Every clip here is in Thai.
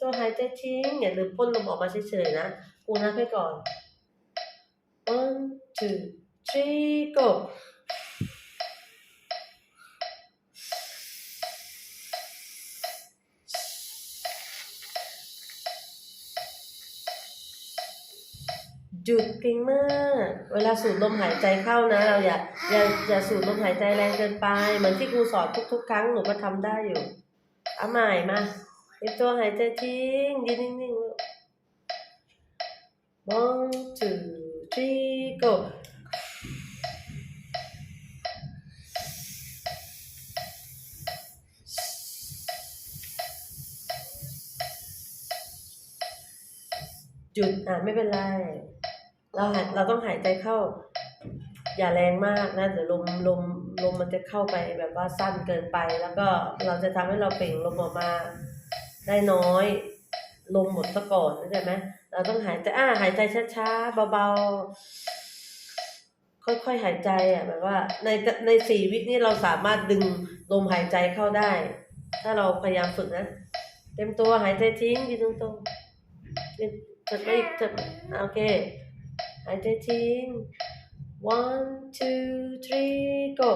ตัวหายใจทิ้งอย่าลืมพ่นลมออกมาเฉยๆนะกูนับให้ก่อน one two three go หยุดเก่งมาก เวลาสูดลมหายใจเข้านะ เราอย่าอย่าอย่าสูดลมหายใจแรงเกินไป เหมือนที่ครูสอนทุกๆ ครั้งหนูก็ทำได้อยู่เอาใหม่มา เต็มตัวหายใจทิ้งยืนนิ่งๆลูก one two three go หยุดอะไม่เป็นไร เราหายเราต้องหายใจเข้า อย่าแรงมากนะเดี๋ยวลมลมลมมันจะเข้าไปแบบว่าสั้นเกินไป แล้วก็เราจะทำให้เราเปล่งลมออกมา ได้น้อยลมหมดซะก่อนเข้าใจไหมเราต้องหายใจอ่าหายใจช้าๆเบาๆ ค่อยๆหายใจอะแบบว่า ในในสี่วินี้เราสามารถดึงลมหายใจเข้าได้ ถ้าเราพยายามฝึกนะเต็มตัวหายใจทิ้งยืนตรงๆยืนจะไม่จะโอเคหายใจทิ้ง one two three go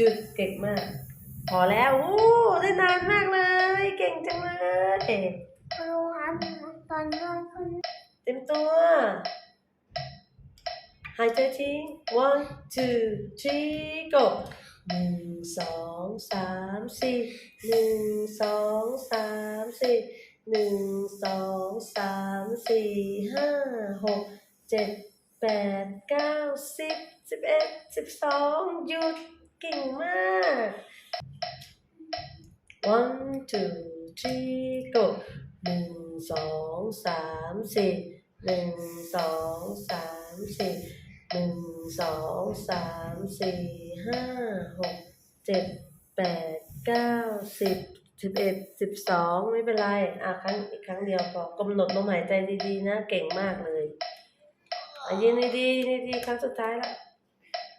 หยุดเก่งมาก พอแล้วโอ้ได้นานมากเลย เก่งจังเลยครูครับตอนนอนคุณเต็มตัวหายใจทิ้ง one two three go หนึ่งสองสามสี่หนึ่งสองสามสี่หนึ่งสองสามสี่ห้าหกเจ็ดแปดเก้าสิบสิบเอ็ดสิบสองหยุด เก่งมาก one two three go หนึ่งสองสามสี่หนึ่งสองสามสี่หนึ่งสองสามสี่ห้าหกเจ็ดแปดเก้าสิบสิบเอ็ดสิบสองไม่เป็นไร อะครั้งอีกครั้งเดียวพอกำหนดลมหายใจดีๆนะ เก่งมากเลยอะยืนดีๆดีๆครั้งสุดท้ายละ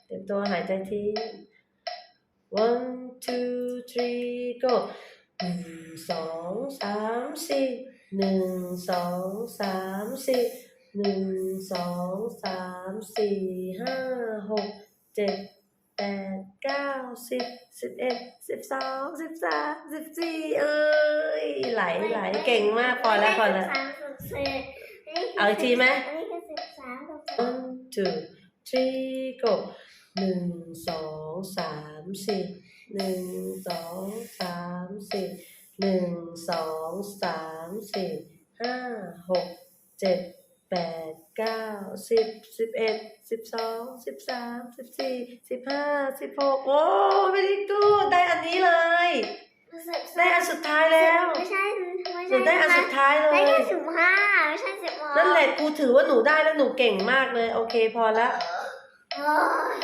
เตรียมตัวหายใจทิ้ง one two three go หนึ่งสองสามสี่หนึ่งสองสามสี่หนึ่งสองสามสี่ห้าหกเจ็ดแปดเก้าสิบสิบเอ็ดสิบสองสิบสามสิบสี่เอ้ยไหลไหลเก่งมากพอแล้วพอแล้ว เอาอีกทีไหม one two three go หนึ่งสองสามสี่หนึ่งสองสามสี่หนึ่งสองสามสี่ห้าหกเจ็ดแปดเก้าสิบสิบเอ็ดสิบสองสิบสามสิบสี่สิบห้าสิบหกโอ้ไม่ได้กูได้อันนี้เลย ได้อันสุดท้ายแล้วไม่ใช่ไม่หใช่นูได้อันสุดท้ายเลได้ยแค่สิบห้าไม่ใช่สิบหกนั่นแหละกูถือว่าหนูได้แล้วหนูเก่งมากเลย โอเคพอละ โอ้ย